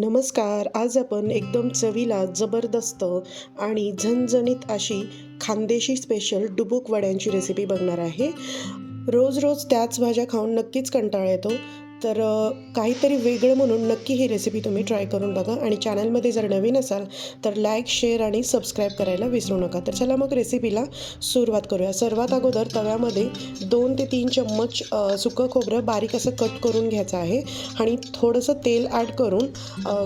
नमस्कार आज आपण एकदम चवीला जबरदस्त आणि झणझणीत अशी खानदेशी स्पेशल डुबुक वड्यांची रेसिपी बघणार आहे. रोज रोज त्याच भाज्या खाऊन नक्कीच कंटाळा येतो. तर काहीतरी वेगळं म्हणून नक्की ही रेसिपी तुम्ही ट्राय करून बघा आणि चॅनलमध्ये जर नवीन असाल तर लाईक शेअर आणि सबस्क्राईब करायला विसरू नका. तर चला मग रेसिपीला सुरुवात करूया. सर्वात अगोदर तव्यामध्ये दोन ते तीन चम्मच सुकं खोबरं बारीक असं कट करून घ्यायचं आहे आणि थोडंसं तेल ॲड करून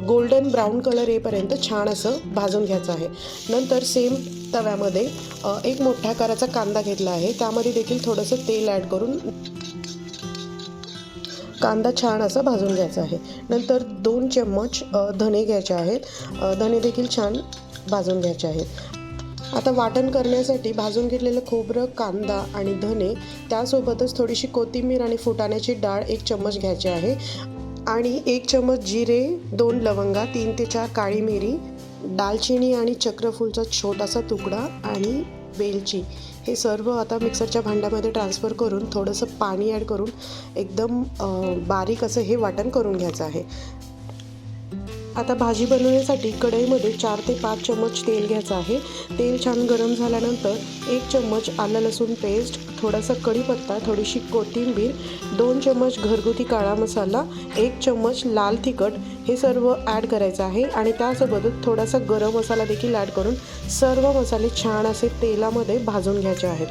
गोल्डन ब्राऊन कलर येईपर्यंत छान असं भाजून घ्यायचं आहे. नंतर सेम तव्यामध्ये एक मोठ्या आकाराचा कांदा घेतला आहे. त्यामध्ये देखील थोडंसं तेल ॲड करून कांदा छान असा भाजून घ्यायचा आहे. नंतर दोन चम्मच धणे धने घ्यायचे आहेत. धणे धने देखील छान भाजून घ्यायचे आहेत. आता वाटण करण्यासाठी भाजून घेतलेलं खोबरं कांदा आणि धने त्यासोबतच थोडीशी कोथिंबीर आणि फुटाण्याची डाळ एक चम्मच घ्यायची आहे. आणि एक चम्मच जिरे दोन लवंगा तीन ते चार काळी मिरी दालचिनी आणि चक्रफूलचा छोटासा तुकडा आणि वेलची. हे सर्व आता मिक्सरच्या भांड्यामध्ये ट्रान्सफर करून थोडंसं पाणी ॲड करून एकदम बारीक असं हे वाटण करून घ्यायचं आहे. आता भाजी बनवण्यासाठी कढईमध्ये चार ते पाच चम्मच तेल घ्यायचं आहे. तेल छान गरम झाल्यानंतर एक चम्मच आलं लसूण पेस्ट थोडासा कढीपत्ता थोडीशी कोथिंबीर दोन चम्मच घरगुती काळा मसाला एक चम्मच लाल तिखट हे सर्व ॲड करायचं आहे. आणि त्यासोबतच थोडासा गरम मसाला देखील ॲड करून सर्व मसाले छान असे तेलामध्ये भाजून घ्यायचे आहेत.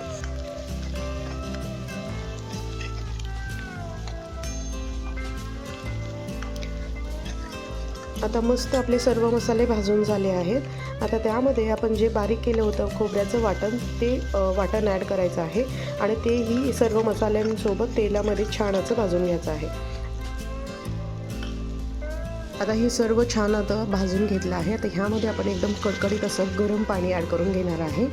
आता मस्त आपले सर्व मसाले भाजून झाले आहेत. आता त्यामध्ये आपण जे बारीक केलं होतं खोबऱ्याचं वाटण ते वाटण ॲड करायचं आहे. आणि तेही सर्व मसाल्यांसोबत तेलामध्ये छान असं भाजून घ्यायचं आहे. आता हे सर्व छान आता भाजून घेतलं आहे. आता ह्यामध्ये आपण एकदम कडकडीत असं गरम पाणी ॲड करून घेणार आहे.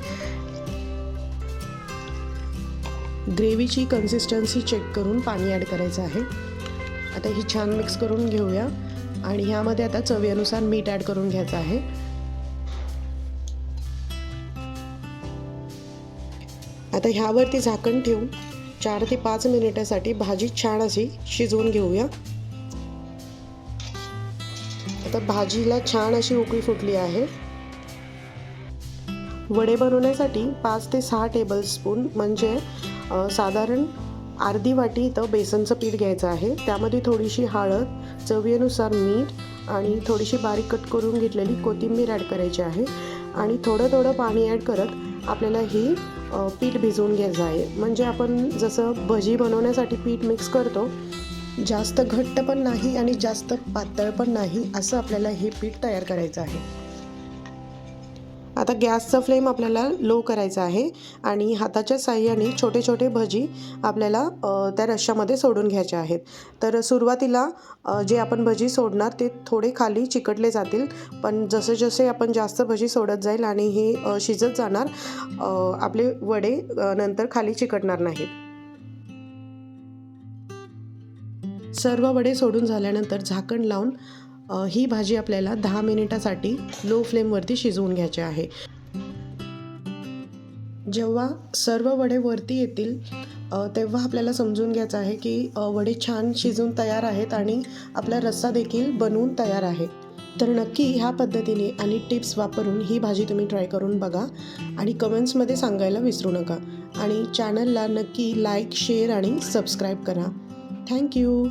ग्रेव्हीची कन्सिस्टन्सी चेक करून पाणी ॲड करायचं आहे. आता ही छान मिक्स करून घेऊया. आणि ह्यामध्ये आता चवीनुसार मीठ ॲड करून घ्यायचं आहे. आता ह्यावरती झाकण ठेवून चार ते पाच मिनिटासाठी भाजी छान अशी शिजवून घेऊया. आता भाजीला छान अशी उकळी फुटली आहे. वडे बनवण्यासाठी पाच ते सहा टेबलस्पून म्हणजे साधारण अर्धी वाटी इथं बेसनचं पीठ घ्यायचं आहे. त्यामध्ये थोडीशी हळद चवीनुसार मीठ आणि थोडीशी बारीक कट करून घेतलेली कोथिंबीर ॲड करायची आहे. आणि थोडं थोडं पाणी ॲड करत आपल्याला ही पीठ भिजवून घ्यायचं आहे. म्हणजे आपण जसं भजी बनवण्यासाठी पीठ मिक्स करतो जास्त घट्ट पण नाही आणि जास्त पातळ पण नाही असं आपल्याला हे पीठ तयार करायचं आहे. आता गॅसचा फ्लेम आपल्याला लो करायचा आहे आणि हाताच्या साह्याने छोटे छोटे भजी आपल्याला त्या रश्श्यामध्ये सोडून घ्यायचे आहेत. तर सुरुवातीला जे आपण भजी सोडणार ते थोडे खाली चिकटले जातील पण जसे जसे आपण जास्त भजी सोडत जाईल आणि हे शिजत जाणार आपले वडे नंतर खाली चिकटणार नाहीत. सर्व वडे सोडून झाल्यानंतर झाकण लावून ही भाजी आपल्याला दहा मिनिटासाठी लो फ्लेमवरती शिजवून घ्यायची आहे. जेव्हा सर्व वडे वरती येतील तेव्हा आपल्याला समजून घ्यायचं आहे की वडे छान शिजून तयार आहेत आणि आपला रस्सा देखील बनवून तयार आहे. तर नक्की ह्या पद्धतीने आणि टिप्स वापरून ही भाजी तुम्ही ट्राय करून बघा आणि कमेंट्समध्ये सांगायला विसरू नका. आणि चॅनलला नक्की लाईक शेअर आणि सबस्क्राईब करा. Thank you